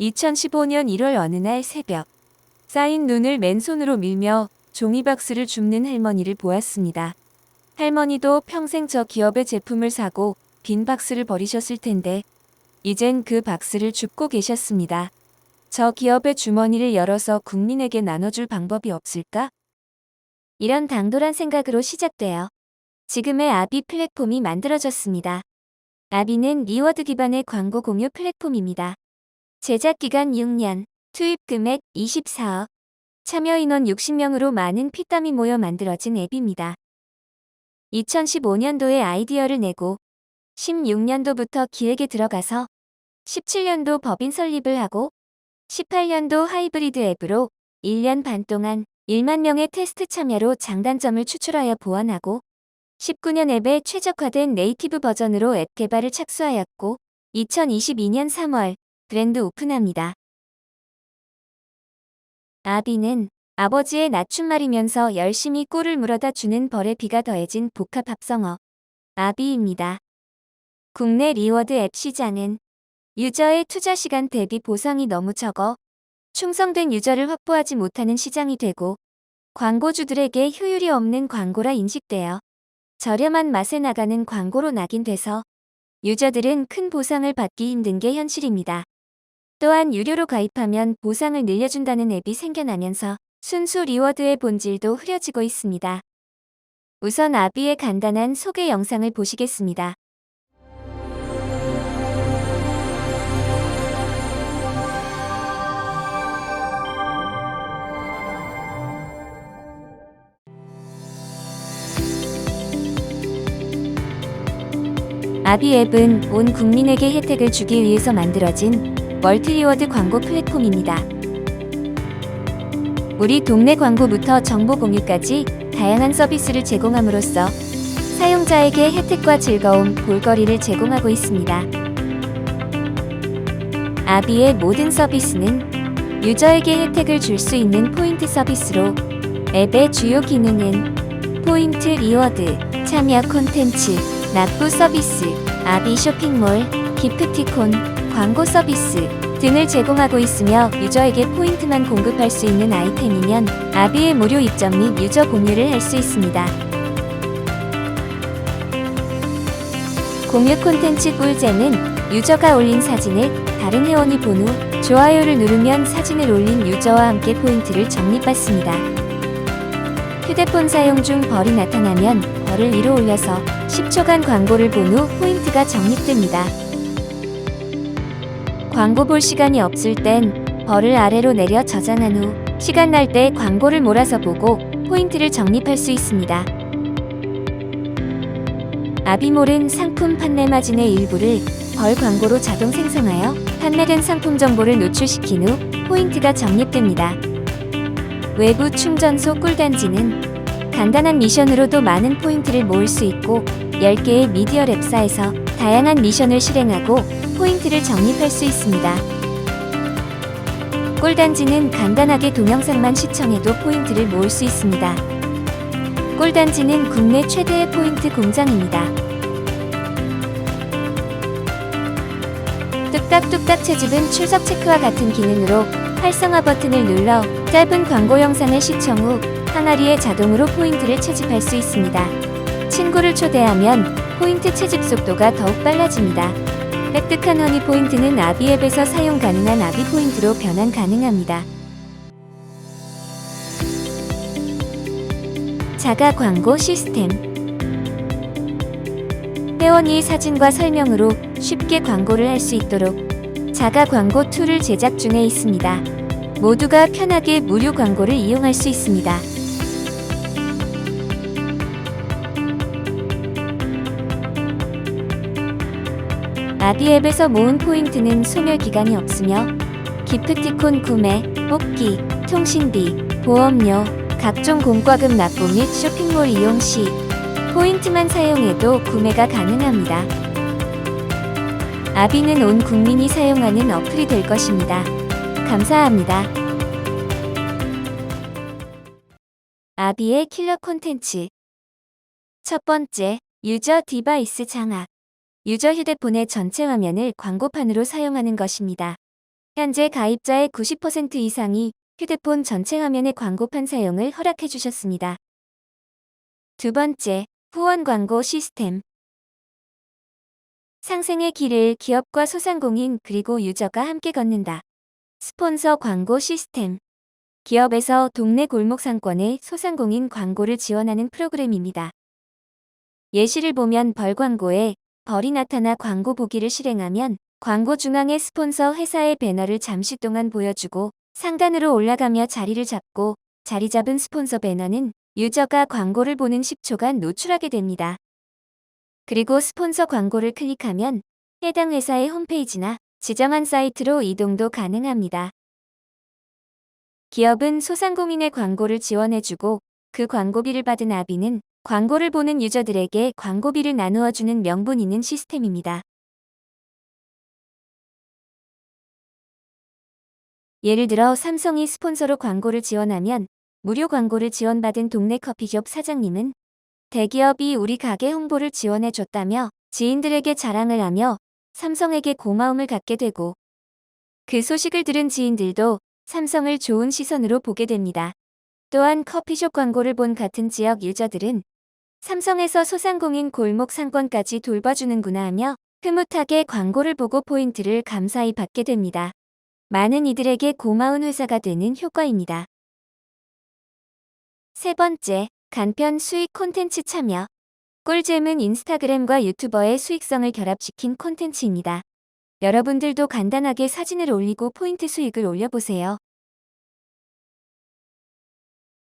(2015년 1월) 어느 날 새벽 쌓인 눈을 맨손으로 밀며 종이박스를 줍는 할머니를 보았습니다. 할머니도 평생 저 기업의 제품을 사고 빈 박스를 버리셨을 텐데 이젠 그 박스를 줍고 계셨습니다. 저 기업의 주머니를 열어서 국민에게 나눠줄 방법이 없을까? 이런 당돌한 생각으로 시작되어 지금의 아비 플랫폼이 만들어졌습니다. 아비는 리워드 기반의 광고 공유 플랫폼입니다. 제작 기간 6년, 투입 금액 24억, 참여 인원 60명으로 많은 피땀이 모여 만들어진 앱입니다. 2015년도에 아이디어를 내고 16년도부터 기획에 들어가서 17년도 법인 설립을 하고 18년도 하이브리드 앱으로 1년 반 동안 1만 명의 테스트 참여로 장단점을 추출하여 보완하고 19년 앱에 최적화된 네이티브 버전으로 앱 개발을 착수하였고 2022년 3월 브랜드 오픈합니다. 아비는 아버지의 낮춤말이면서 열심히 꿀을 물어다 주는 벌의 비가 더해진 복합 합성어 아비입니다. 국내 리워드 앱 시장은 유저의 투자 시간 대비 보상이 너무 적어 충성된 유저를 확보하지 못하는 시장이 되고 광고주들에게 효율이 없는 광고라 인식되어 저렴한 맛에 나가는 광고로 낙인돼서 유저들은 큰 보상을 받기 힘든 게 현실입니다. 또한 유료로 가입하면 보상을 늘려준다는 앱이 생겨나면서 순수 리워드의 본질도 흐려지고 있습니다. 우선 아비의 간단한 소개 영상을 보시겠습니다. 아비 앱은 온 국민에게 혜택을 주기 위해서 만들어진 멀티리워드 광고 플랫폼입니다. 우리 동네 광고부터 정보 공유까지 다양한 서비스를 제공함으로써 사용자에게 혜택과 즐거움, 볼거리를 제공하고 있습니다. 아비의 모든 서비스는 유저에게 혜택을 줄 수 있는 포인트 서비스로 앱의 주요 기능은 포인트 리워드, 참여 콘텐츠, 납부 서비스, 아비 쇼핑몰, 기프티콘, 광고 서비스 등을 제공하고 있으며 유저에게 포인트만 공급할 수 있는 아이템이면 아비의 무료 입점 및 유저 공유를 할 수 있습니다. 공유 콘텐츠 꿀잼은 유저가 올린 사진을 다른 회원이 본 후 좋아요를 누르면 사진을 올린 유저와 함께 포인트를 적립받습니다. 휴대폰 사용 중 벌이 나타나면 벌을 위로 올려서 10초간 광고를 본 후 포인트가 적립됩니다. 광고 볼 시간이 없을 땐 벌을 아래로 내려 저장한 후 시간 날 때 광고를 몰아서 보고 포인트를 적립할 수 있습니다. 아비몰은 상품 판매 마진의 일부를 벌 광고로 자동 생성하여 판매된 상품 정보를 노출시킨 후 포인트가 적립됩니다. 외부 충전소 꿀단지는 간단한 미션으로도 많은 포인트를 모을 수 있고 10개의 미디어 랩사에서 다양한 미션을 실행하고 포인트를 적립할 수 있습니다. 꿀단지는 간단하게 동영상만 시청해도 포인트를 모을 수 있습니다. 꿀단지는 국내 최대의 포인트 공장입니다. 뚝딱뚝딱 채집은 출석 체크와 같은 기능으로 활성화 버튼을 눌러 짧은 광고 영상을 시청 후 항아리에 자동으로 포인트를 채집할 수 있습니다. 친구를 초대하면 포인트 채집 속도가 더욱 빨라집니다. 획득한 허니 포인트는 아비 앱에서 사용 가능한 아비 포인트로 변환 가능합니다. 자가 광고 시스템 회원이 사진과 설명으로 쉽게 광고를 할 수 있도록 자가 광고 툴을 제작 중에 있습니다. 모두가 편하게 무료 광고를 이용할 수 있습니다. 아비 앱에서 모은 포인트는 소멸 기간이 없으며 기프티콘 구매, 뽑기, 통신비, 보험료, 각종 공과금 납부 및 쇼핑몰 이용 시 포인트만 사용해도 구매가 가능합니다. 아비는 온 국민이 사용하는 어플이 될 것입니다. 감사합니다. 아비의 킬러 콘텐츠 첫 번째, 유저 디바이스 장악. 유저 휴대폰의 전체 화면을 광고판으로 사용하는 것입니다. 현재 가입자의 90% 이상이 휴대폰 전체 화면의 광고판 사용을 허락해 주셨습니다. 두 번째, 후원 광고 시스템. 상생의 길을 기업과 소상공인 그리고 유저가 함께 걷는다. 스폰서 광고 시스템. 기업에서 동네 골목 상권에 소상공인 광고를 지원하는 프로그램입니다. 예시를 보면 벌 광고에 벌이 나타나 광고 보기를 실행하면 광고 중앙에 스폰서 회사의 배너를 잠시 동안 보여주고 상단으로 올라가며 자리를 잡고 자리 잡은 스폰서 배너는 유저가 광고를 보는 10초간 노출하게 됩니다. 그리고 스폰서 광고를 클릭하면 해당 회사의 홈페이지나 지정한 사이트로 이동도 가능합니다. 기업은 소상공인의 광고를 지원해주고 그 광고비를 받은 아비는 광고를 보는 유저들에게 광고비를 나누어 주는 명분 있는 시스템입니다. 예를 들어 삼성이 스폰서로 광고를 지원하면 무료 광고를 지원받은 동네 커피숍 사장님은 대기업이 우리 가게 홍보를 지원해 줬다며 지인들에게 자랑을 하며 삼성에게 고마움을 갖게 되고 그 소식을 들은 지인들도 삼성을 좋은 시선으로 보게 됩니다. 또한 커피숍 광고를 본 같은 지역 유저들은 삼성에서 소상공인 골목 상권까지 돌봐주는구나 하며 흐뭇하게 광고를 보고 포인트를 감사히 받게 됩니다. 많은 이들에게 고마운 회사가 되는 효과입니다. 세 번째, 간편 수익 콘텐츠 참여. 꿀잼은 인스타그램과 유튜버의 수익성을 결합시킨 콘텐츠입니다. 여러분들도 간단하게 사진을 올리고 포인트 수익을 올려보세요.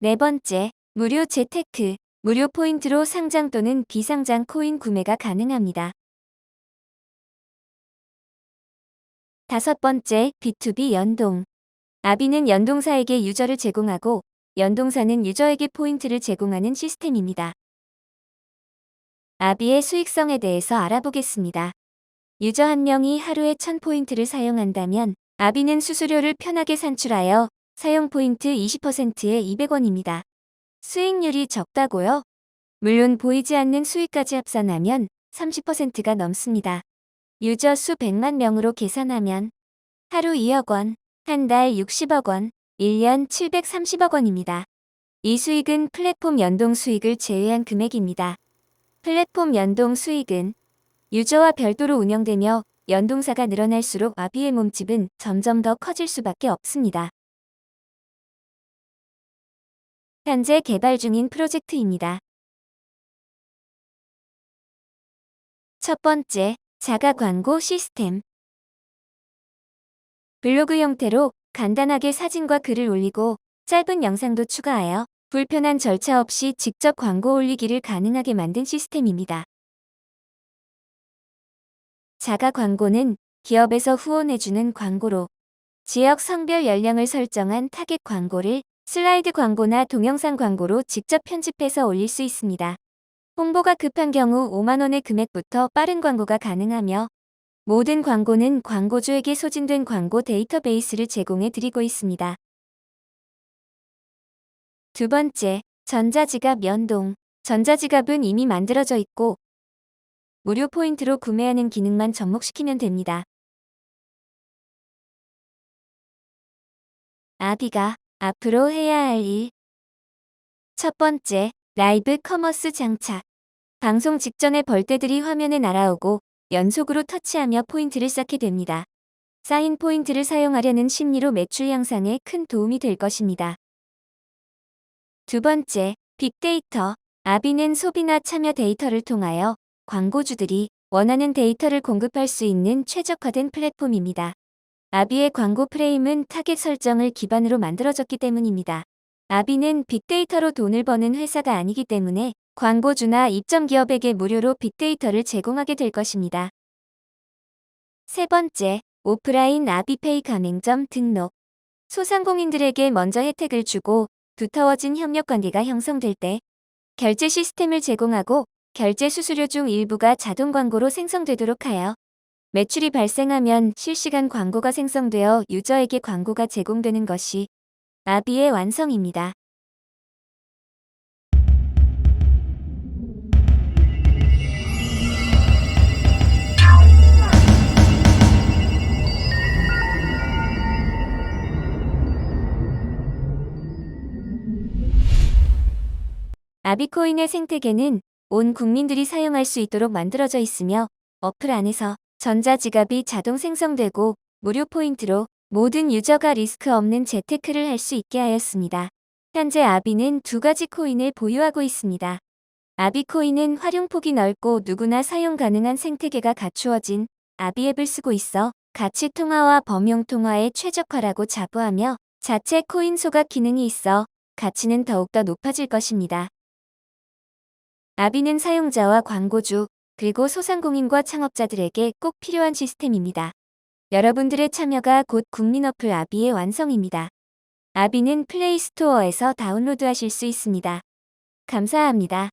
네 번째, 무료 재테크. 무료 포인트로 상장 또는 비상장 코인 구매가 가능합니다. 다섯 번째, B2B 연동. 아비는 연동사에게 유저를 제공하고 연동사는 유저에게 포인트를 제공하는 시스템입니다. 아비의 수익성에 대해서 알아보겠습니다. 유저 한 명이 하루에 1000포인트를 사용한다면 아비는 수수료를 편하게 산출하여 사용 포인트 20%에 200원입니다. 수익률이 적다고요? 물론 보이지 않는 수익까지 합산하면 30%가 넘습니다. 유저 수 100만 명으로 계산하면 하루 2억 원, 한 달 60억 원, 1년 730억 원입니다. 이 수익은 플랫폼 연동 수익을 제외한 금액입니다. 플랫폼 연동 수익은 유저와 별도로 운영되며 연동사가 늘어날수록 아비의 몸집은 점점 더 커질 수밖에 없습니다. 현재 개발 중인 프로젝트입니다. 첫 번째, 자가 광고 시스템. 블로그 형태로 간단하게 사진과 글을 올리고 짧은 영상도 추가하여 불편한 절차 없이 직접 광고 올리기를 가능하게 만든 시스템입니다. 자가 광고는 기업에서 후원해주는 광고로 지역 성별 연령을 설정한 타겟 광고를 슬라이드 광고나 동영상 광고로 직접 편집해서 올릴 수 있습니다. 홍보가 급한 경우 5만원의 금액부터 빠른 광고가 가능하며 모든 광고는 광고주에게 소진된 광고 데이터베이스를 제공해 드리고 있습니다. 두 번째, 전자지갑 연동. 전자지갑은 이미 만들어져 있고 무료 포인트로 구매하는 기능만 접목시키면 됩니다. 아비가 앞으로 해야 할 일. 첫 번째, 라이브 커머스 장착. 방송 직전에 벌떼들이 화면에 날아오고 연속으로 터치하며 포인트를 쌓게 됩니다. 쌓인 포인트를 사용하려는 심리로 매출 향상에 큰 도움이 될 것입니다. 두 번째, 빅데이터. 아비는 소비나 참여 데이터를 통하여 광고주들이 원하는 데이터를 공급할 수 있는 최적화된 플랫폼입니다. 아비의 광고 프레임은 타겟 설정을 기반으로 만들어졌기 때문입니다. 아비는 빅데이터로 돈을 버는 회사가 아니기 때문에 광고주나 입점 기업에게 무료로 빅데이터를 제공하게 될 것입니다. 세 번째, 오프라인 아비페이 가맹점 등록. 소상공인들에게 먼저 혜택을 주고 두터워진 협력 관계가 형성될 때 결제 시스템을 제공하고 결제 수수료 중 일부가 자동 광고로 생성되도록 하여 매출이 발생하면 실시간 광고가 생성되어 유저에게 광고가 제공되는 것이 아비의 완성입니다. 아비코인의 생태계는 온 국민들이 사용할 수 있도록 만들어져 있으며 어플 안에서 전자지갑이 자동 생성되고 무료 포인트로 모든 유저가 리스크 없는 재테크를 할 수 있게 하였습니다. 현재 아비는 두 가지 코인을 보유하고 있습니다. 아비코인은 활용폭이 넓고 누구나 사용 가능한 생태계가 갖추어진 아비 앱을 쓰고 있어 가치 통화와 범용 통화에 최적화라고 자부하며 자체 코인 소각 기능이 있어 가치는 더욱더 높아질 것입니다. 아비는 사용자와 광고주, 그리고 소상공인과 창업자들에게 꼭 필요한 시스템입니다. 여러분들의 참여가 곧 국민 어플 아비의 완성입니다. 아비는 플레이 스토어에서 다운로드하실 수 있습니다. 감사합니다.